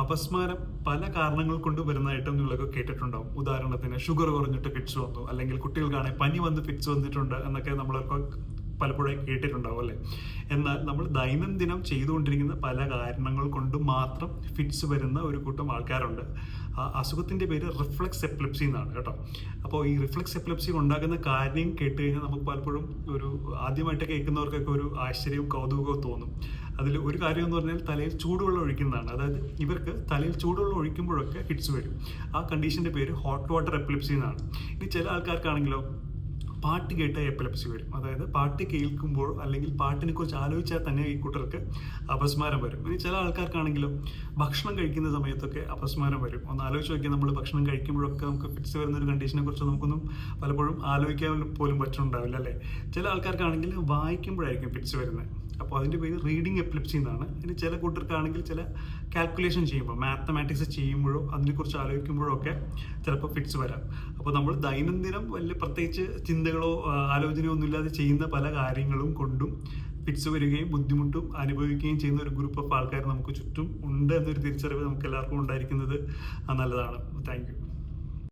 അപസ്മാരം പല കാരണങ്ങൾ കൊണ്ട് വരുന്നതായിട്ടും നിങ്ങളൊക്കെ കേട്ടിട്ടുണ്ടാവും. ഉദാഹരണത്തിന് ഷുഗർ കുറഞ്ഞിട്ട് ഫിറ്റ്സ് വന്നു അല്ലെങ്കിൽ കുട്ടികൾക്കാണെങ്കിൽ പനി വന്ന് ഫിറ്റ്സ് വന്നിട്ടുണ്ട് എന്നൊക്കെ നമ്മളൊക്കെ പലപ്പോഴും കേട്ടിട്ടുണ്ടാവും അല്ലേ? എന്നാൽ നമ്മൾ ദൈനംദിനം ചെയ്തുകൊണ്ടിരിക്കുന്ന പല കാരണങ്ങൾ കൊണ്ട് മാത്രം ഫിറ്റ്സ് വരുന്ന ഒരു കൂട്ടം ആൾക്കാരുണ്ട്. ആ അസുഖത്തിന്റെ പേര് റിഫ്ലക്സ് എപ്ലപ്സി എന്നാണ് കേട്ടോ. അപ്പോൾ ഈ റിഫ്ലക്സ് എപ്ലപ്സി ഉണ്ടാകുന്ന കാര്യം കേട്ട് കഴിഞ്ഞാൽ നമുക്ക് പലപ്പോഴും ഒരു ആദ്യമായിട്ട് കേൾക്കുന്നവർക്കൊക്കെ ഒരു ആശ്ചര്യവും കൗതുകവും തോന്നും. അതിൽ ഒരു കാര്യം എന്ന് പറഞ്ഞാൽ തലയിൽ ചൂടുവെള്ളം ഒഴിക്കുന്നതാണ്. അതായത് ഇവർക്ക് തലയിൽ ചൂടുവെള്ളം ഒഴിക്കുമ്പോഴൊക്കെ ഹിറ്റ്സ് വരും. ആ കണ്ടീഷന്റെ പേര് ഹോട്ട് വാട്ടർ എപ്ലിപ്സി എന്നാണ്. ഇനി ചില ആൾക്കാർക്കാണെങ്കിലോ പാട്ട് കേട്ടാൽ എപ്പിലപ്സി വരും. അതായത് പാട്ട് കേൾക്കുമ്പോൾ അല്ലെങ്കിൽ പാട്ടിനെ കുറിച്ച് ആലോചിച്ചാൽ തന്നെ ഈ കൂട്ടർക്ക് അപസ്മാരം വരും. ഇനി ചില ആൾക്കാർക്കാണെങ്കിലും ഭക്ഷണം കഴിക്കുന്ന സമയത്തൊക്കെ അപസ്മാരം വരും. ഒന്ന് ആലോചിച്ച് നോക്കിയാൽ നമ്മൾ ഭക്ഷണം കഴിക്കുമ്പോഴൊക്കെ നമുക്ക് ഫിറ്റ്സ് വരുന്ന ഒരു കണ്ടീഷനെ കുറിച്ച് നമുക്കൊന്നും പലപ്പോഴും ആലോചിക്കാൻ പോലും പറ്റുന്നുണ്ടാവില്ല അല്ലേ? ചില ആൾക്കാർക്കാണെങ്കിൽ വായിക്കുമ്പോഴായിരിക്കും ഫിറ്റ്സ് വരുന്നത്. അപ്പോൾ അതിന്റെ പേര് റീഡിങ് എപ്ലിപ്സി എന്നാണ്. ഇനി ചില കൂട്ടർക്കാണെങ്കിൽ ചില കാൽക്കുലേഷൻ ചെയ്യുമ്പോൾ മാത്തമാറ്റിക്സ് ചെയ്യുമ്പോഴോ അതിനെക്കുറിച്ച് ആലോചിക്കുമ്പോഴോ ഒക്കെ ചിലപ്പോൾ ഫിറ്റ്സ് വരാം. അപ്പോൾ നമ്മൾ ദൈനംദിനം വലിയ പ്രത്യേകിച്ച് ചിന്തകളോ ആലോചനയോ ഒന്നുമില്ലാതെ ചെയ്യുന്ന പല കാര്യങ്ങളും കൊണ്ടും ഫിറ്റ്സ് വരികയും ബുദ്ധിമുട്ടും അനുഭവിക്കുകയും ചെയ്യുന്ന ഒരു ഗ്രൂപ്പ് ഓഫ് ആൾക്കാർ നമുക്ക് ചുറ്റും ഉണ്ട് എന്നൊരു തിരിച്ചറിവ് നമുക്ക് എല്ലാവർക്കും ഉണ്ടായിരിക്കുന്നത് നല്ലതാണ്. താങ്ക്